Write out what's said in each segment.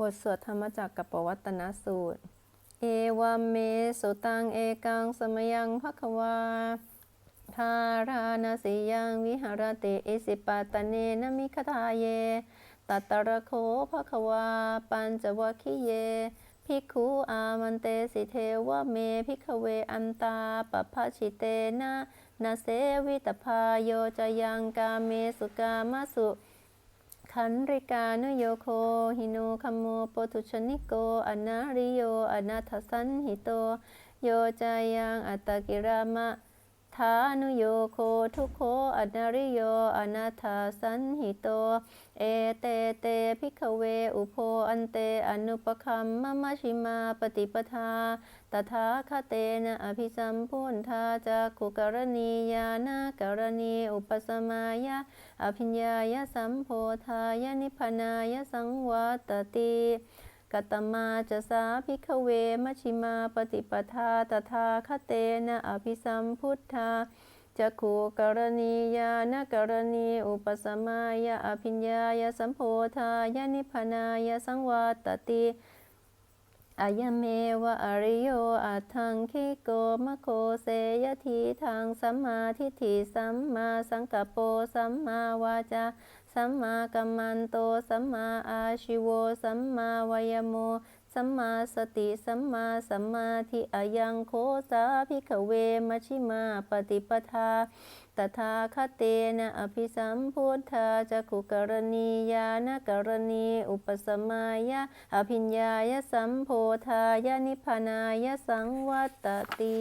บทสวดธรรมจักรกับปวัตตนสูตร เอวามเมสุตัง เอกัง สมยังภควาทารานาสิยังวิหารติอิสิปาตเนนมิคทาเย ตัตตระโคภควา ปัญจวัคคิเย ภิกขุอามันเตสิเทวเมภิกเวอันตาปภาชิเตนะนาเสวิตพาโยจยังกาเมสุกามาสุ ขันริกานโยโคหิโนคัมโมปทุชนิโกอนาริโยอนาทสันหิโต โยจายังอัตตกิรามะานุโยโคทุโคอนาริโยอนาทาสันหิโต เอเตเตพิกเวอุโพอันเตอนุปคัมมะมะชิมาปฏิปทาตถาคเตนะอภิสัมพุนทาจากขุกรณียานากรณีอุปสมายะอภิญญายสัมโพธายนิพพานายสังวัตติ กัตมาจะสาพิกเวมชิมาปฏิปทาตถาคเตนะอภิสัมพุทธาจักขุกรณียานกรณี อุปสมายาอภิญญายสัมโพธายนิพนานายสังวัตติ อายเมวะอริโยอัตถังคิโกมะโคเสยทีทางสัมมาทิฏฐิสัมมาสังกัปโปสัมมาวาจาสัมมากัมมันโตสัมมาอาชิวโวสัมมาวายโมสัมมาสติสัมมาสัมมาทิอายังโคสาภิกขเวมชิมาปฏิปทา ตถาคเตนะอภิสัมพุทธาจักขุกรณียานกรณี อุปสมายะอภิญญายสัมโพธายานิพพานายสังวัตติ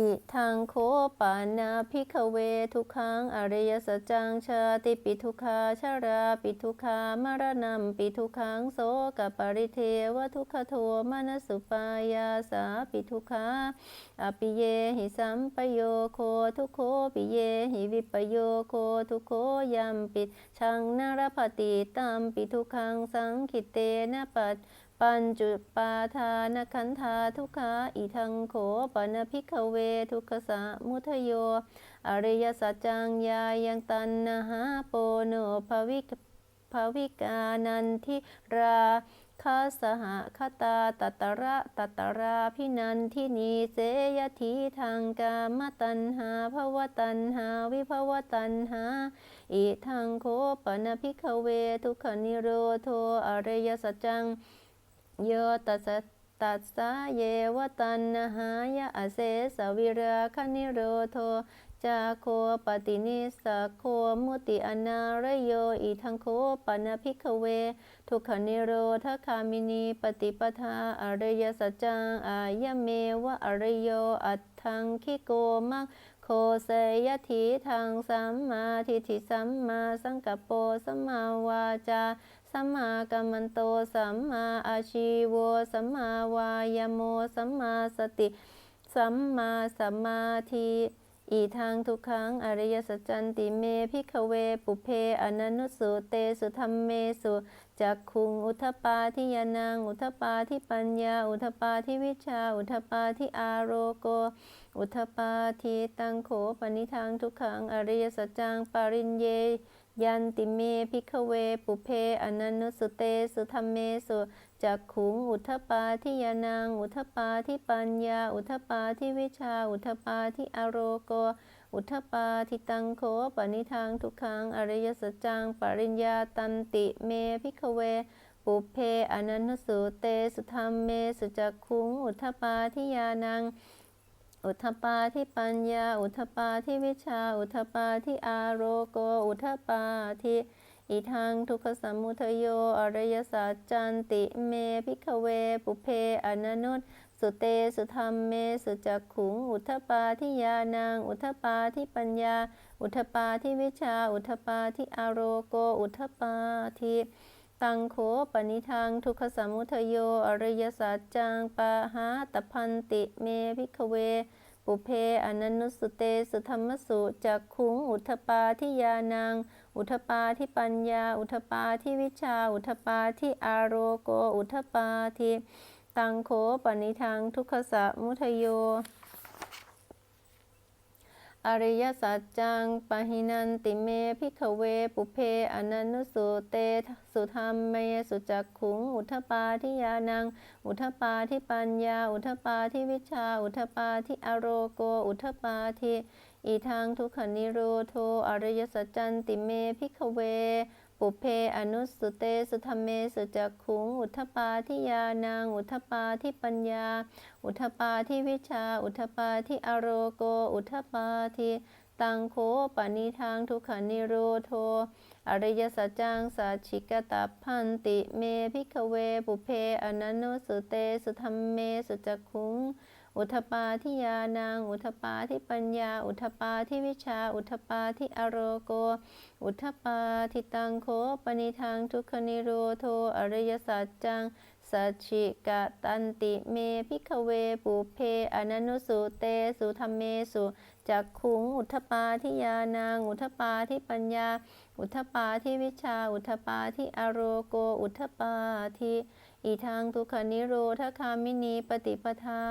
อิทังโคปานาภิกเวทุกขังอริยสัจจังชาติปิทุกขาชาราปิทุกขามรณัมปิทุกขังโสกปริเทวทุกขโทมนสสุปายาสาปิทุกขาอปิเยหิสัมปโยโคทุโคปิเยหิวิปโยโคทุโคยัมปิชังนรปฏิตัมปิทุกขังสังคิเตนะปัต ปัญจุปาทานขันธาทุกขาอิทังโขปนพิกเวทุกขสะมุทโย อริยสัจจังยายังตันนหาโปโนภวิกภวิกานันทิราคาสหคตาตัตระตัตราพินันทินีเสยทีทางกามตันหาภวตันหาวิภวตันหาอิทังโคปนพิกเวทุกขนิโรโทอริยสัจจัง โยตัสตัสสะเยวตันนหายะอเสสวิราคนิโรโทจาโคปตินิสโคมุติอนารโยอิทังโคปนพิกเว ทุกขนิโรธคามินีปฏิปทาอริยสัจจังอายเมวะอริโยอัตถังคิโกมัง โคเสยทีทางสัมมาทิฏฐิสัมมาสังกัปปสัมมาวาจาสัมมากัมมันโตสัมมาอาชีวสัมมาวายโมสัมมาสติสัมมาสมาธิอีทางทุกขังอริยสัจจันติเมพิกเวปุเพอนันนุสุเตสุธรรมเมสุจักคุงอุทปาทิยานังอุทปาทิปัญญา อุทปาทิวิชา อุทปาทิอาโรโก อุทปาทิตังโขปนิทางทุกขังอริยสัจจังปาริญเย ยันติเมพิกเว ปุเพอนันุสุเตสุธรรมเมสุจักขุงอุทปาทิยานัง อุทปาทิปัญญา อุทปาทิวิชา อุทปาทิอโรโก อุทปาทิตังโคปนิทางทุกขังอริยสัจจังปริญญาตันติเมพิกเวปุเพอนันนุสุเตสุธรรมเมสุจักขุงอุทปาทิยานัง อุทปาทิปัญญา อุทปาทิวิชา อุทปาทิอารโก อุทปาทิอีทางทุกขสมุทโย อริยสัจจันติเมพิกเว ปุเพอนันนุตสุเตสุธรรมเม สุจักขุง อุทปาทิยานังอุทปาทิปัญญา อุทปาทิวิชา อุทปาทิอารโก อุทปาทิตังโขปนิทางทุกขสมุทโย อริยสัจจังปะหาตพันติเมพิกเว ปุเพอนันนุสุเตสุธรรมสุจักขุงอุทปาทิยานัง อุทปาทิปัญญา อุทปาทิวิชา อุทปาทิอาโรโก อุทปาทิตังโขปนิทางทุกขสะมุทโย อริยสัจจังปะหินันติเมพิขเวปุเพอนันนุสุเตสุธรรมเมสุจักขุง อุทปาทิยานัง อุทปาทิปัญญา อุทปาทิวิชา อุทปาทิอโรโก อุทปาทิอีทางทุกขนิโรโทอริยสัจจันติเมพิขเว ปุเพอนุสุเตสุธรรมเมสุจักขุง อุทธปาทิยานังอุทธปาทิปัญญา อุทธปาทิวิชา อุทธปาทิอโรโก อุทธปาทิตังโคปนิทางทุกขนิโรโท อริยสัจจังสัจฉิกตัพพันติเมพิกเวปุเพอนันโนสุเตสุธรรมเมสุจักขุง อุทปาทิยานัง อุทปาทิปัญญา อุทปาทิวิชา อุทปาทิอโรโก อุทปาทิตังโคปนิทางทุกขนิโรโทอริยสัจจังสัจฉิกะตันติเมพิกเวปุเพอนันโนสุเตสุธรรมเมสุจักขุงอุทปาทิยานังอุทปาทิปัญญา อุทปาทิวิชา อุทปาทิอโรโก อุทปาทิอีทางทุกขนิโรธคามินีปฏิปทา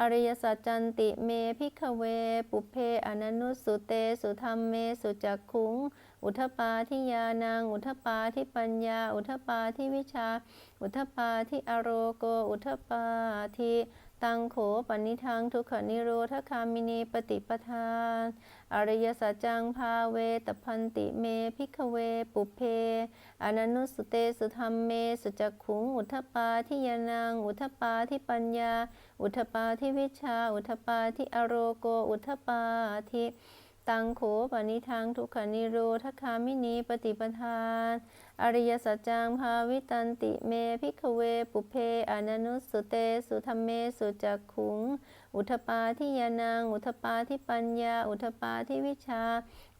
อริยสัจจันติเมพิกเว ปุเพอนันุสุเตสุธรรมเมสุจักขุง อุทปาทิยานังอุทปาทิปัญญา อุทปาทิวิชา อุทปาทิอโรโก อุทปาทิ ตังโขปนิทังทุกขนิโรธคามินีปฏิปทาน อริยสัจจังภาเวตพันติเมพิกเวปุเพ อนันุสุเตสุธรรมเมสุจักขุง อุทธปาทิยานัง อุทธปาทิปัญญา อุทธปาทิวิชา อุทธปาทิอโรโก อุทธปาทิตังโขปนิทังทุกขนิโรธคามินีปฏิปทาน อริยสัจจังภาวิตันติเมพิกเวปุเพอนันุสุเตสุธรรมเมสุจักขุง อุทปาทิยานัง อุทปาทิปัญญา อุทปาทิวิชา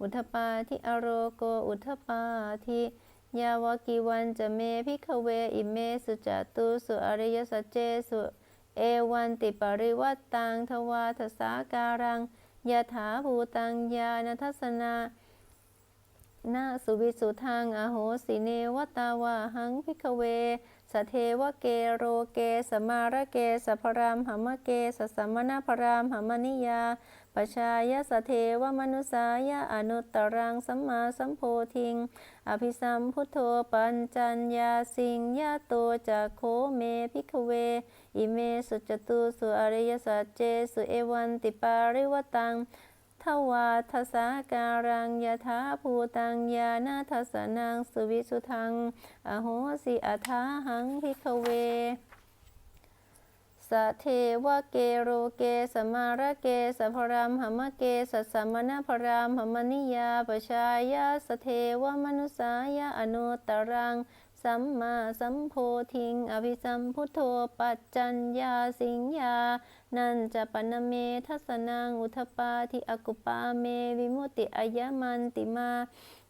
อุทปาทิอโรโก อุทปาทิยาวกิวันจะเมพิกเวอิเมสุจตุสุอริยสัจเจสุเอวันติปริวัตตังทวาทสาการังยะถาภูตังญาณทัสนา นาสุวิสุทังอโหสิเนวตาวาหังพิกเว สเทวเกโรเก สมาระเกสัพรามหมเกสสมณพรามหมนิยาปชายสเทวมนุสายะอนุตตรังสัมมาสัมโพธิง อภิสัมพุทโธปัญจัญญาสิงยะโตจะโคเมพิกเว อิเมสุจตุสุอริยสัจเจสุเอวันติปาริวตัง ทวาทสาการังยะถาภูตังยานาทัสนังสุวิสุทัง อโหสิอัทาหังพิกเวสเทวเกโรเกสมาระเกสัพรามหมเกสัสสมณพรามหมนิยาปชายาสเทวมนุสายะอนุตตรัง สัมมาสัมโพธิง อภิสัมพุทโธปัจจัญญาสิงยา นันจะปนเมทัสนังอุทปาทิอกุปาเมวิมุตติอายมันติมา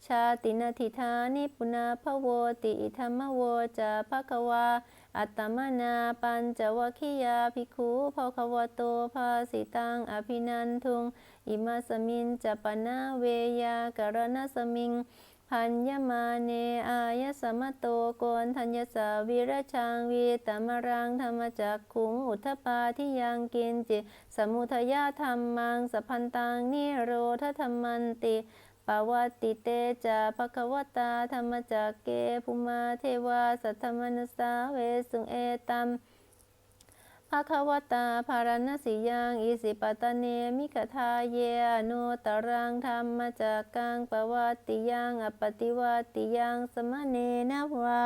ชาตินาทิธานิปุนาภโวติอิธรรมโวจะภะควา อัตตมนาปัญจวัคคียาภิกขุภะควะโตภาสิตังอภินันทุง อิมาสมินจะปนาเวยากรณสมิง พัญญมาเนอายสมโตโกนทัญญสาวิรชังวีตมรังธรรมจักขุงอุทปาทิยังกินจิ สมุทยาธรรมังสพพันตังนิโรธธรรมันติปวัติเตจะภะคะวตาธรรมจักเกภุมาเทวาสัทธมนุสสาเวสุงเอตัม อาควตาภารณสิยังอิสิปตะเนมิกทาเยอนุตรังธรรมจักกังปวัตติยังอปฏิวัตติยังสมเนนะวา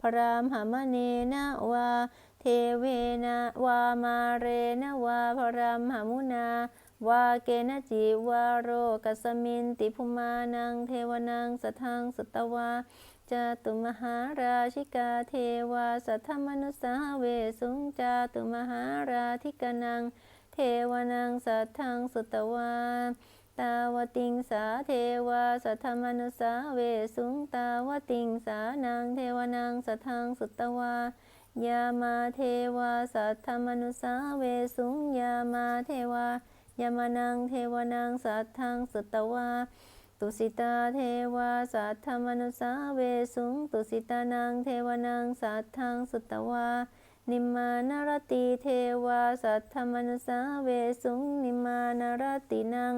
พรามหมเนนะวาเทเวนะวามาเรนะวาพรามหมุนา วาเกนะจิวาโรกัสมินติภุมานังเทวนังสทังสตวาจตุมหาราชิกาเทวาสัทธมนุสาเวสุงจาตุมหาราธิกนัง เทวนังสัทธังสุตวาตาวติงสาเทวาสัทธมนุสาเวสุงตาวติงสานังเทวนังสัทธังสุตวายามาเทวาสัทธมนุสาเวสุงยามาเทวา ยามานังเทวานังสัทธังสุตวาตุสิตาเทวาสัทธมนุสาเวสุงตุสิตานังเทวานังสัทธังสุตวานิมานารติเทวาสัทธมนุสาเวสุงนิมานารตินัง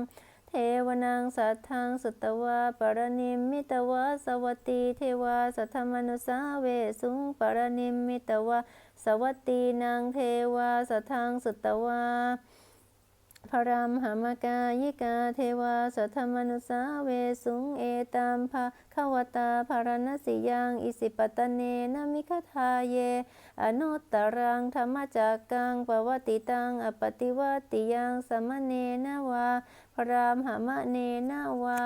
เทวนังสัทธังสุตตวาปรนิมมิตวาสวัตตีเทวาสัทธมนุสาเวสุงปรนิมมิตวาสวัตตีนางเทวาสัทธังสุตตวา พรามหามกายิกาเทวาสัทธมนุสาเวสุงเอตามภาขวตาภารณสิยังอิสิปตเนนมิคทาเย อนุตตรังธรรมจักกังปวัติตังอปติวัติยังสมเนนาวาพรามหามะเนนาวา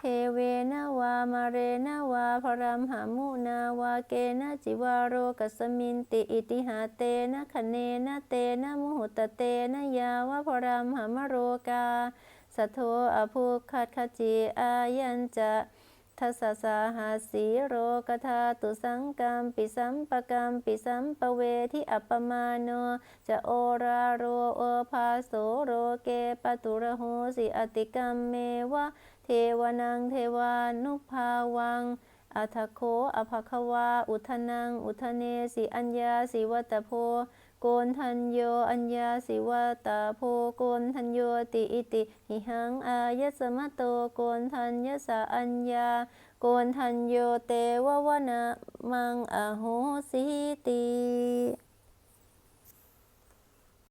เทเวนาวามาเรนาวาพรัมหามุนาวาเกนะจิวาโรกัสมินติอิติหาเตนะคะเนนะเตนะมุหุตเตนะยาวะพรัมหามโรกาสัทโธอภุคัดขจิอายัญจะทัสสะสาหาสีโรกธาตุสังกัมปิสัมปกรรมปิสัมปเวทิอัปปมาโน จะโอราโรโอภาโสโรเกปตุระโหสิอติกรรมเมวะ เทวนังเทวานุภาวัง อัทโคอภควา อุทนัง อุทเนสิอัญญาสิวัตโพ โกนทันโย อัญญาสิวัตโพ โกนทันโยติอิติ หิหังอายสมะโต โกนทันยสะอัญญา โกนทันโยเตววนะมังอโหสิติ